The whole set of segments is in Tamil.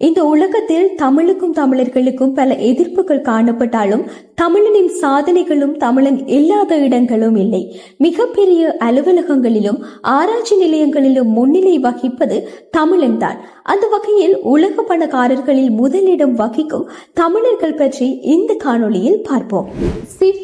இந்த உலகத்தில் தமிழுக்கும் தமிழர்களுக்கும் பல எதிர்ப்புகள் காணப்பட்டாலும் தமிழனின் சாதனைகளும் தமிழன் இல்லாத இடங்களும் இல்லை. மிகப்பெரிய அலுவலகங்களிலும் ஆராய்ச்சி நிலையங்களிலும் முன்னிலை வகிப்பது தமிழன் தான் அந்த வகையில் உலக பணக்காரர்களில் முதலிடம் வகிக்கும் தமிழர்கள் பற்றி இந்த காணொளியில் பார்ப்போம். சிவ்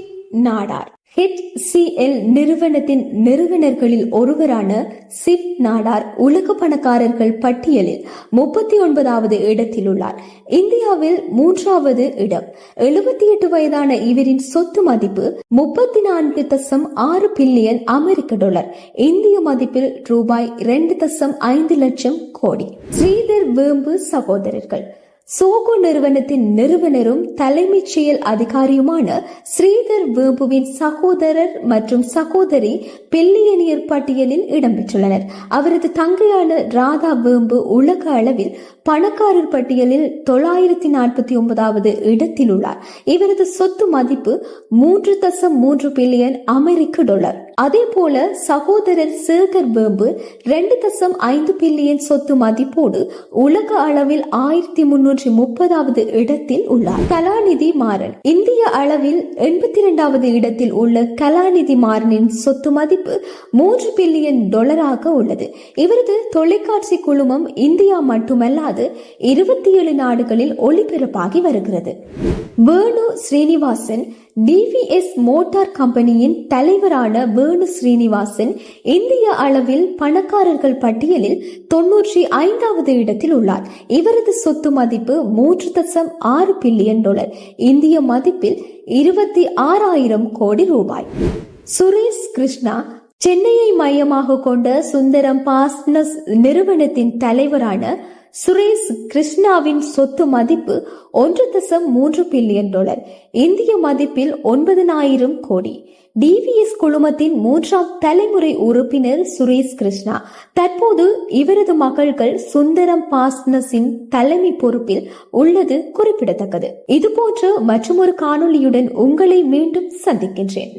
நாடார். ஹெச்சிஎல் நிறுவனத்தின் நிறுவனர்களில் ஒருவரான சிப் நாடார் உலக பணக்காரர்கள் பட்டியலில் முப்பத்தி ஒன்பதாவது இடத்தில் உள்ளார் இந்தியாவில் மூன்றாவது இடம். எழுபத்தி எட்டு வயதான இவரின் சொத்து மதிப்பு முப்பத்தி நான்கு தசம் ஆறு பில்லியன் அமெரிக்க டாலர். இந்திய மதிப்பில் ரூபாய் இரண்டு தசம் ஐந்து லட்சம் கோடி. ஸ்ரீதர் வேம்பு சகோதரர்கள். சோகோ நிறுவனத்தின் நிறுவனரும் தலைமைச் செயல் அதிகாரியுமான ஸ்ரீதர் வேம்புவின் சகோதரர் மற்றும் சகோதரி பில்லியனியர் பட்டியலில் இடம்பெற்றுள்ளனர். அவரது தங்கையான ராதா வேம்பு உலக அளவில் பணக்காரர் பட்டியலில் தொள்ளாயிரத்தி நாற்பத்தி ஒன்பதாவது இடத்தில் உள்ளார் இவரது சொத்து மதிப்பு மூன்று தசம் மூன்று பில்லியன் அமெரிக்க டாலர். அதே போல சகோதரர் சேகர் வேம்பு ரெண்டு தசம் ஐந்து பில்லியன் சொத்து மதிப்போடு உலக அளவில் ஆயிரத்தி முன்னூற்றி முப்பதாவது இடத்தில் உள்ளார். கலாநிதி மாறன். இந்திய அளவில் எண்பத்தி இரண்டாவது இடத்தில் உள்ள கலாநிதி மாறனின் சொத்து மதிப்பு மூன்று பில்லியன் டாலராக உள்ளது. இவரது தொலைக்காட்சி குழுமம் இந்தியா மட்டுமல்லாது இருபத்தி ஏழு நாடுகளில் ஒளிபரப்பாகி வருகிறது. வேணு ஸ்ரீனிவாசன் டிவிஎஸ் மோட்டார் கம்பெனியின் தலைவரான வேணு ஸ்ரீனிவாசன் இந்திய அளவில் பணக்காரர்கள் பட்டியலில் தொன்னூற்றி ஐந்தாவது இடத்தில் உள்ளார். இவரது சொத்து மதிப்பு மூன்று தசம் ஆறு பில்லியன் டாலர். இந்திய மதிப்பில் இருபத்தி ஆறாயிரம் கோடி ரூபாய். சுரேஷ் கிருஷ்ணா சென்னையை மையமாக கொண்ட சுந்தரம் பாஸ்னஸ் நிறுவனத்தின் தலைவரான சுரேஷ் கிருஷ்ணாவின் சொத்து மதிப்பு ஒன்று தசம் மூன்று பில்லியன் டாலர். இந்திய மதிப்பில் ஒன்பதனாயிரம் கோடி. டிவிஎஸ் குழுமத்தின் மூன்றாம் தலைமுறை உறுப்பினர் சுரேஷ் கிருஷ்ணா. தற்போது இவரது மகள்கள் சுந்தரம் பாஸ்னஸின் தலைமை பொறுப்பில் உள்ளது குறிப்பிடத்தக்கது. இதுபோன்று மற்றொரு காணொளியுடன் உங்களை மீண்டும் சந்திக்கின்றேன்.